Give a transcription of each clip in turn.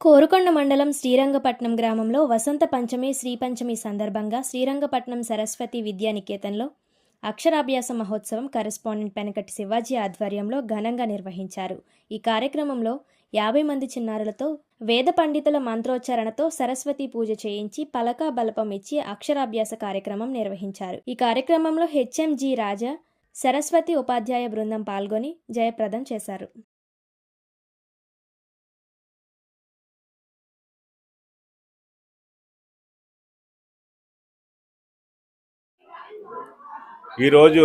కోరుకొండ మండలం శ్రీరంగపట్నం గ్రామంలో వసంత పంచమి శ్రీ పంచమి సందర్భంగా శ్రీరంగపట్నం సరస్వతి విద్యానికేతన్లో అక్షరాభ్యాస మహోత్సవం కరెస్పాండెంట్ పెనకటి శివాజీ ఆధ్వర్యంలో ఘనంగా నిర్వహించారు. ఈ కార్యక్రమంలో యాభై మంది చిన్నారులతో వేద పండితుల మంత్రోచ్చారణతో సరస్వతి పూజ చేయించి పలకా బలపం ఇచ్చి అక్షరాభ్యాస కార్యక్రమం నిర్వహించారు. ఈ కార్యక్రమంలో హెచ్ఎంజి రాజా సరస్వతి ఉపాధ్యాయ బృందం పాల్గొని జయప్రదం చేశారు. ఈరోజు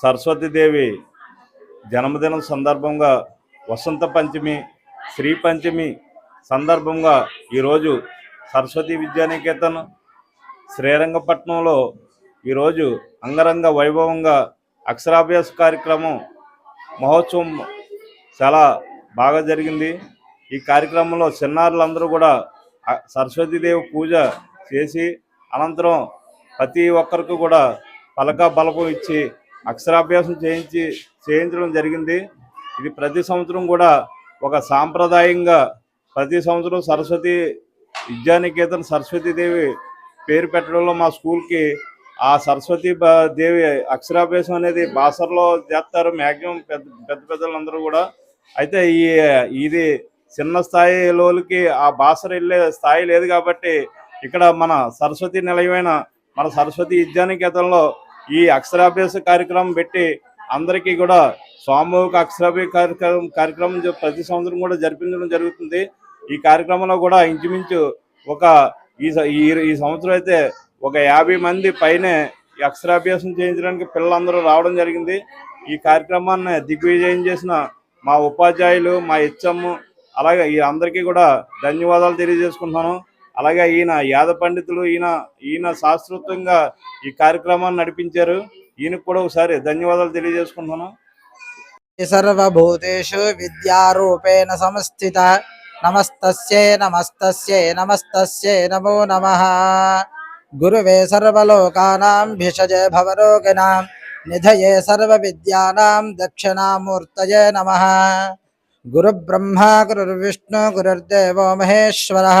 సరస్వతీదేవి జన్మదినం సందర్భంగా వసంత పంచమి శ్రీ పంచమి సందర్భంగా ఈరోజు సరస్వతి విద్యానికేతన్ శ్రీరంగపట్నంలో ఈరోజు అంగరంగ వైభవంగా అక్షరాభ్యాస కార్యక్రమం మహోత్సవం చాలా బాగా జరిగింది. ఈ కార్యక్రమంలో చిన్నారులందరూ కూడా సరస్వతీదేవి పూజ చేసి అనంతరం ప్రతి ఒక్కరికి కూడా పలక బలపం ఇచ్చి అక్షరాభ్యాసం చేయించి చేయించడం జరిగింది. ఇది ప్రతి సంవత్సరం కూడా ఒక సాంప్రదాయంగా ప్రతి సంవత్సరం సరస్వతి విద్యానికేతన్ సరస్వతీదేవి పేరు పెట్టడంలో మా స్కూల్కి ఆ సరస్వతి దేవి అక్షరాభ్యాసం అనేది బాసర్లో చేస్తారు మ్యాక్సిమం పెద్ద పెద్ద పెద్దలందరూ కూడా. అయితే ఈ ఇది చిన్న స్థాయిలోకి ఆ బాసర వెళ్ళే స్థాయి లేదు కాబట్టి ఇక్కడ మన సరస్వతి నిలయమైన మన సరస్వతి విద్యానికేతన్లో ఈ అక్షరాభ్యాస కార్యక్రమం పెట్టి అందరికీ కూడా సామూహిక అక్షరాభ్యాస కార్యక్రమం కార్యక్రమం ప్రతి సంవత్సరం కూడా జరిపించడం జరుగుతుంది. ఈ కార్యక్రమంలో కూడా ఇంచుమించు ఒక ఈ ఈ సంవత్సరం అయితే ఒక యాభై మంది పైనే ఈ అక్షరాభ్యాసం చేయించడానికి పిల్లలందరూ రావడం జరిగింది. ఈ కార్యక్రమాన్ని దిగ్విజయం చేసిన మా ఉపాధ్యాయులు మా ఇచ్చమ్ము అలాగే ఈ అందరికీ కూడా ధన్యవాదాలు తెలియజేసుకుంటున్నాను. అలాగే ఈయన యాద పండితులు ఈయన ఈయన శాస్త్రోక్తంగా ఈ కార్యక్రమాన్ని నడిపించారు. ఈయనకు కూడా ఒకసారి ధన్యవాదాలు తెలియజేసుకుంటున్నాను సర్వభూతేషు విద్యారూపేణ సంస్థిత నమస్తస్యై నమస్తస్యై నమస్తస్యై నమో నమః. గురువే సర్వలోకానాం భిషజే భవరోగిణాం నిధయే సర్వవిద్యానాం దక్షిణామూర్తయే నమః. గురుబ్రహ్మ గురుర్విష్ణు గురుర్దేవో మహేశ్వరः.